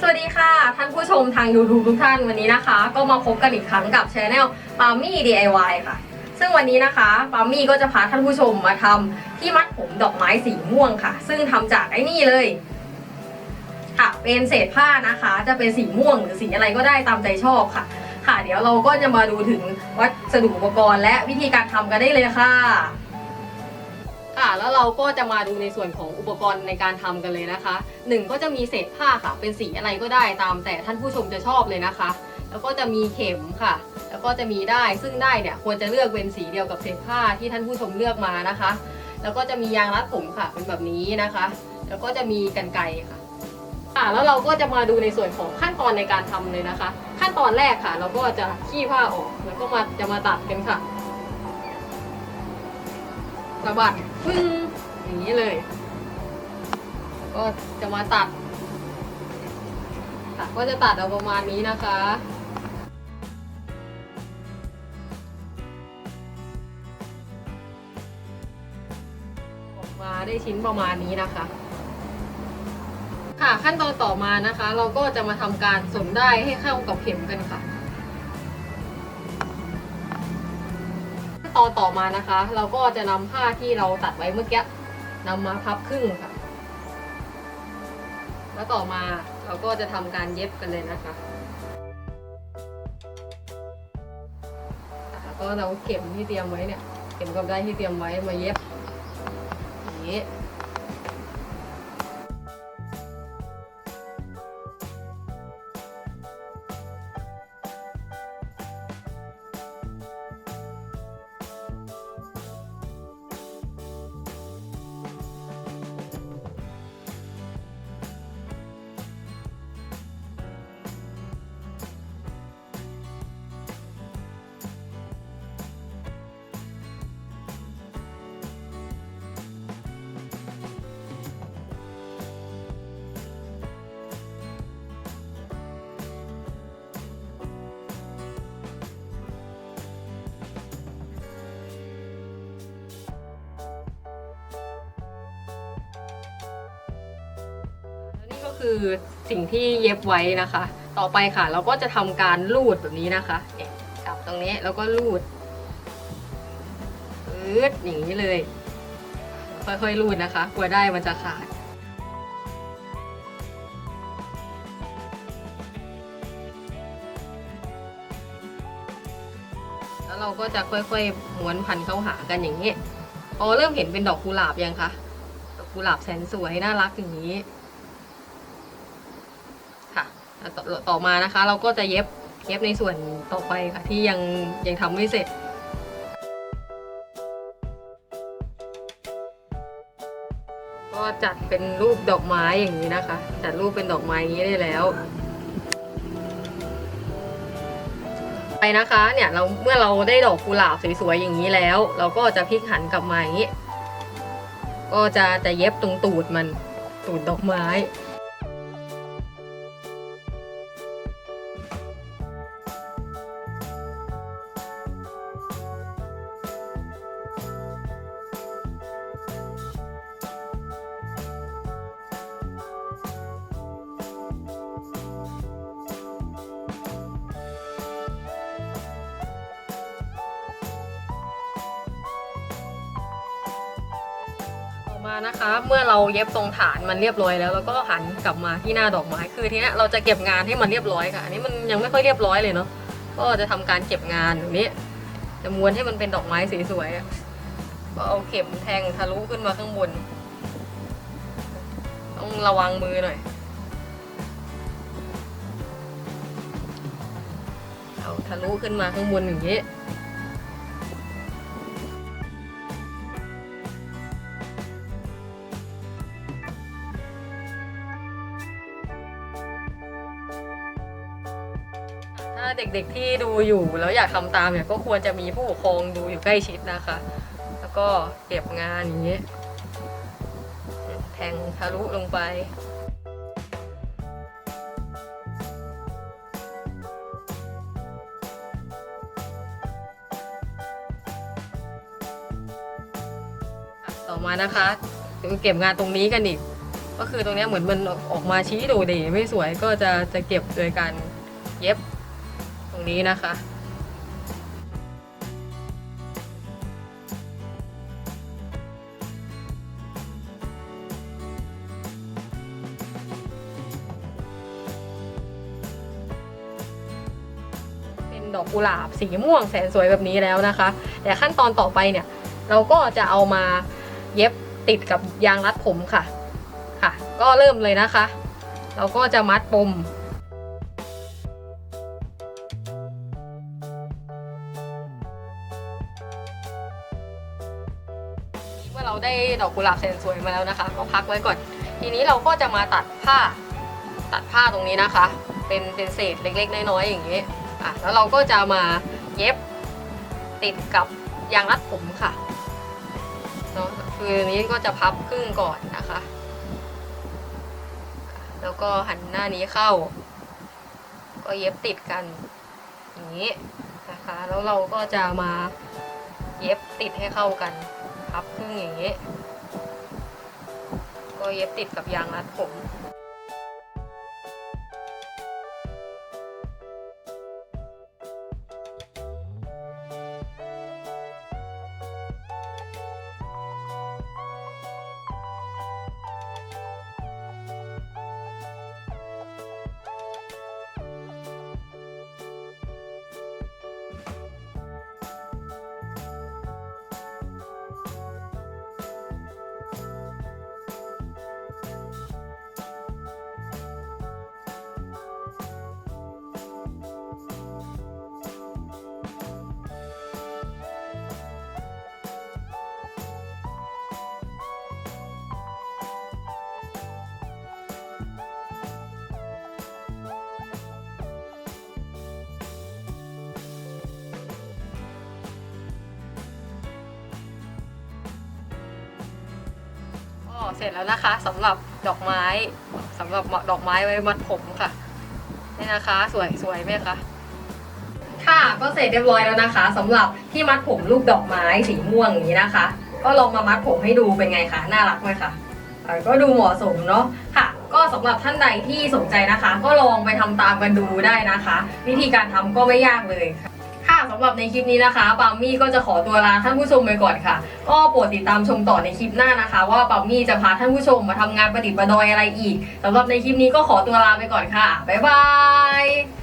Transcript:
สวัสดีค่ะท่านผู้ชมทาง YouTube ทุกท่านวันนี้นะคะ ก็มาพบกันอีกครั้งกับช anel ปามี่ DIY ค่ะ ซึ่งวันนี้นะคะปามี่ก็จะพาท่านผู้ชมมาทำที่มัดผมดอกไม้สีม่วงค่ะ ซึ่งทำจากไอ้นี่เลย ค่ะ เป็นเศษผ้านะคะ จะเป็นสีม่วงหรือสีอะไรก็ได้ตามใจชอบค่ะ ค่ะ เดี๋ยวเราก็จะมาดูถึงวัสดุอุปกรณ์ และวิธีการทำกันได้เลยค่ะ ค่ะแล้วเราก็จะมาดูในส่วนของอุปกรณ์ในการทำกันเลยนะคะหนึ่งก็จะมีเศษผ้าค่ะ เป็นสีอะไรก็ได้ตามแต่ท่านผู้ชมจะชอบเลยนะคะ แล้วก็จะมีเข็มค่ะ แล้วก็จะมีได้ายซึ่งได้ายเนี่ยควรจะเลือกเป็นสีเดียวกับเศษผ้าที่ท่านผู้ชมเลือกมานะคะ แล้วก็จะมียางรัดผมค่ะเป็นแบบนี้นะคะ แล้วก็จะมีกันไกค่ะค่ะแล้วเราก็จะมาดูในส่วนของขั้นตอนในการทำเลยนะคะ ขั้นตอนแรกค่ะ เราก็จะขี้ผ้าออกแล้วก็มาจะมาตัดกันค่ะ สะบัดปึ้งอย่างนี้เลย ก็จะมาตัดค่ะก็จะตัดเอาประมาณนี้นะคะออกมาได้ชิ้นประมาณนี้นะคะ ค่ะขั้นตอนต่อมานะคะ เราก็จะมาทำการสวมได้ให้เข้ากับเข็มกันค่ะ ตอนต่อมานะคะ เราก็จะนำผ้าที่เราตัดไว้เมื่อกี้นำมาพับครึ่งค่ะ แล้วต่อมาเราก็จะทำการเย็บกันเลยนะคะแล้วก็เราเข็มที่เตรียมไว้เนี่ย เข็มกับได้ายที่เตรียมไว้มาเย็บอย่างนี้ คือสิ่งที่เย็บไว้นะคะ ต่อไปค่ะ เราก็จะทำการลูดแบบนี้นะคะเนี่ยจับตรงนี้แล้วก็ลูดปื๊ดอย่างนี้เลย ค่อยๆลูดนะคะ กลัวได้มันจะขาดแล้วเราก็จะค่อยๆม้วนพันเข้าหากันอย่างนี้พอเริ่มเห็นเป็นดอกกุหลาบยังคะ ดอกกุหลาบแสนสวยน่ารักอย่างนี้ ต่อต่อมานะคะ เราก็จะเย็บเย็บในส่วนต่อไปค่ะที่ยังยังทำไม่เสร็จก็จัดเป็นรูปดอกไม้อย่างนี้นะคะ จัดรูปเป็นดอกไม้อย่างนี้ได้แล้ว ไปนะคะเนี่ยเราเมื่อเราได้ดอกกุหลาบสวยๆอย่างนี้แล้ว เราก็จะพลิกหันกลับมาอย่างนี้ ก็จะจะเย็บตรงตูดมันตูดดอกไม้ อมานะคะ เมื่อเราเย็บตรงฐานมันเรียบร้อยแล้วเราก็หันกลับมาที่หน้าดอกไม้คือทีนี้เราจะเก็บงานให้มันเรียบร้อยค่ะอันนี้มันยังไม่ค่อยเรียบร้อยเลยเนาะก็จะทำการเก็บงานอย่างนี้จะม้วนให้มันเป็นดอกไม้สวยๆก็เอาเข็มแทงทะลุขึ้นมาข้างบน ต้องระวังมือหน่อยเอาทะลุขึ้นมาข้างบนอย่างนี้ เด็กๆที่ดูอยู่แล้วอยากทำตามเนี่ยก็ควรจะมีผู้ปกครองดูอยู่ใกล้ชิดนะคะ แล้วก็เก็บงานอย่างนี้แทงทะลุลงไปต่อมานะคะเก็บงานตรงนี้กันอีก ก็คือตรงนี้เหมือนมันออกมาชี้โดเดไม่สวยก็จะจะเก็บโดยการเย็บ นี้นะคะ เป็นดอกกุหลาบสีม่วงแสนสวยแบบนี้แล้วนะคะ แต่ขั้นตอนต่อไปเนี่ย เราก็จะเอามาเย็บติดกับยางรัดผมค่ะ ค่ะ ก็เริ่มเลยนะคะ เราก็จะมัดปม เราได้ดอกกุหลาบแสนสวยมาแล้วนะคะ ก็พักไว้ก่อน ทีนี้เราก็จะมาตัดผ้าตัดผ้าตรงนี้นะคะ เป็นเป็นเศษเล็ก ๆ น้อยๆอย่างนี้อะแล้วเราก็จะมาเย็บติดกับยางรัดผมค่ะเนาะคืออันนี้ก็จะพับครึ่งก่อนนะคะ แล้วก็หันหน้านี้เข้า ก็เย็บติดกันอย่างนี้นะคะ แล้วเราก็จะมาเย็บติดให้เข้ากัน พับครึ่งอย่างนี้ก็เย็บติดกับยางรัดผม เสร็จแล้วนะคะสำหรับดอกไม้สำหรับดอกไม้ไว้มัดผมค่ะนี่นะคะ สวยสวยไหมคะค่ะก็เสร็จเรียบร้อยแล้วนะคะสำหรับที่มัดผมรูปดอกไม้สีม่วงอย่างนี้นะคะ ก็ลองมามัดผมให้ดูเป็นไงคะน่ารักไหมคะเอ่อก็ดูเหมาะสมเนาะค่ะ ก็สำหรับท่านใดที่สนใจนะคะ ก็ลองไปทำตามกันดูได้นะคะ วิธีการทำก็ไม่ยากเลยค่ะ สำหรับในคลิปนี้นะคะปามี่ก็จะขอตัวลาท่านผู้ชมไปก่อนค่ะ ก็โปรดติดตามชมต่อในคลิปหน้านะคะ ว่าปามี่จะพาท่านผู้ชมมาทำงานประดิษฐ์ประดอยอะไรอีกสำหรับในคลิปนี้ก็ขอตัวลาไปก่อนค่ะบ๊ายบาย